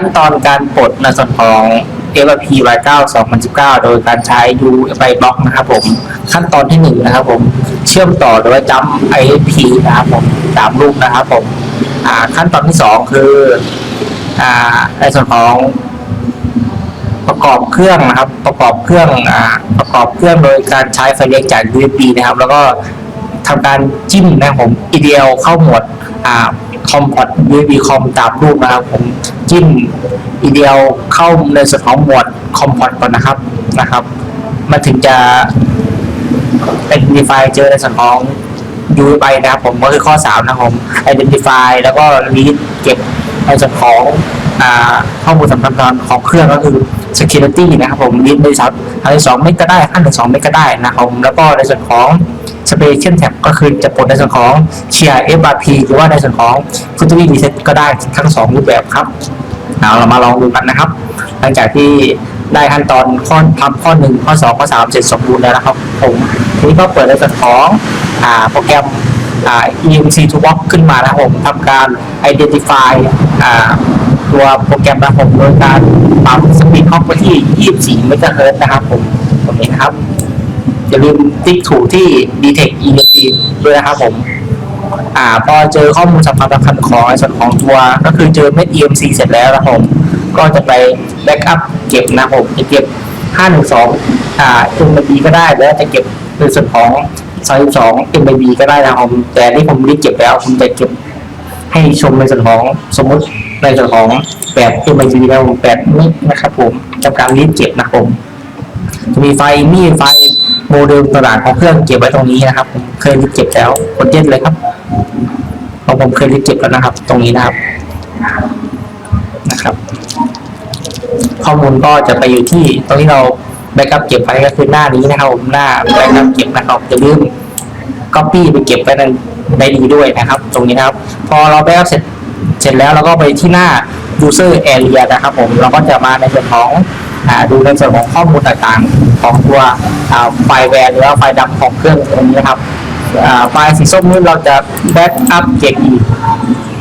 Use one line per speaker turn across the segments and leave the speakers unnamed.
ขั้นตอนการปลดในส่วนของ F P Y9 2019 โดยการใช้ UFI Block นะครับผม ขั้นตอนที่หนึ่งนะครับผม เชื่อมต่อโดยจำ ISP นะครับผมตามรูปนะครับผมขั้นตอนที่สองคืออในส่วนของประกอบเครื่องนะครับ ประกอบเครื่องอประกอบเครื่องโดยการใช้ไฟเลี้ยงจาก USB นะครับ แล้วก็ทำการจิ้มนะครับผม EDL เข้าหมดอ่า คอมพอร์ต USB คอมตามรูปนะครับ ผมจิ้มอีเดียวเข้าในส่วนของหมดคอมพอร์ตก่อนนะครับนะครับ มันถึงจะเป็น identify เจอในส่วนของ UFI นะครับผมก็คือข้อ 3 นะครับผม identify แล้วก็ read เก็บในส่วนของอ่า ข้อมูลสำคัญของเครื่องก็คือ security นะครับผม read ในส่วนอันที่2เมกก็ได้ขั้นที่2เมกก็ได้นะครับผมแล้วก็ในส่วนของ Special Tab ก็คือจะปลดในส่วนของ Share FRP หรือว่าในส่วนของ Factory Reset ก็ได้ทั้ง2รูปแบบครับเอาเรามาลองดูกันนะครับ หลังจากที่ได้ขั้นตอนข้อทำข้อ1ข้อ2ข้อ3เสร็จสมบูรณ์แล้วนะครับ ผมทีนี้ก็เปิดในส่วนของอ่าโปรแกรมอ่า EMC Toolbox ขึ้นมานะครับผมทำการ identify อ่า ตัวโปรแกรมนะครับผมโดยการปรับสปีดคล็อกไปที่ 24เมกะเฮิร์ตนะครับผมตรงนี้นะครับ อย่าลืมติ๊กถูกที่ Detect EMC ด้วยนะครับผม อ่าพอเจอข้อมูลสำคัญสำคัญของส่วนของตัวก็คือเจอเม็ด EMC เสร็จแล้วนะผม ก็จะไปแบ็กอัพเก็บนะผมจะเก็บ 512 อ่า MB ก็ได้แล้วจะเก็บในส่วนของ32 MB ก็ได้นะครับผมแต่นี่ผมรีบเก็บแล้วผมจะเก็บให้ชมในส่วนของสมมติ ในส่วนของ8 MB นะครับผม8มิกนะครับผมจำการรีบเก็บนะครับผมจะมีไฟมีไฟโมเดลต่างๆของเครื่องเก็บไว้ตรงนี้นะครับผมเคยรีบเก็บแล้วกดเย็นเลยครับของผมเคยรีบเก็บแล้วนะครับ ตรงนี้นะครับนะครับ ข้อมูลก็จะไปอยู่ที่ตรงที่เราแบ็กอัพเก็บไว้ก็คือหน้านี้นะครับผมหน้าแบ็กอัพเก็บนะครับอย่าลืม copy ไปเก็บไว้ในในดีด้วยนะครับ ตรงนี้นะครับ พอเราแบ็กอัพเสร็จ เสร็จแล้วเราก็ไปที่หน้า user area นะครับผม เราก็จะมาในส่วนของดูในส่วนของข้อมูลต่างๆ ของตัวไฟล์แวร์หรือว่าไฟล์ดำของเครื่องตรงนี้นะครับไฟล์สีส้มนี้เราจะแบ็กอัพเก็บอีก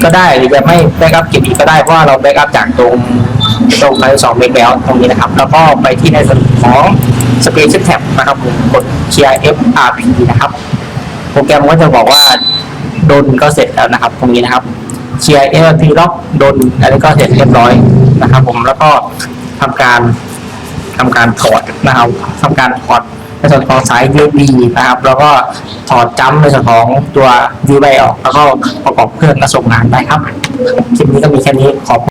ก็ได้หรือจะไม่แบ็กอัพเก็บอีกก็ได้เพราะว่าเราแบ็กอัพจากตรงตรงไฟล์สองเมกแล้วตรงนี้นะครับ แล้วก็ไปที่ในส่วนของ Special Tab นะครับผมกด CRFRP นะครับ โปรแกรมก็จะบอกว่าโดนก็เสร็จแล้วนะครับ ตรงนี้นะครับ เคลียร์ LP ล็อกโดนอันนี้ก็เสร็จเรียบร้อยนะครับ ผมแล้วก็ทำการทำการถอดนะครับทำการถอดในส่วนของสาย USB นะครับ แล้วก็ถอดจัมในส่วนของตัว u b ออก แล้วก็ประกอบเครื่องและส่งงานได้ครับคลิปนี้ก็มีแค่นี้ขอบ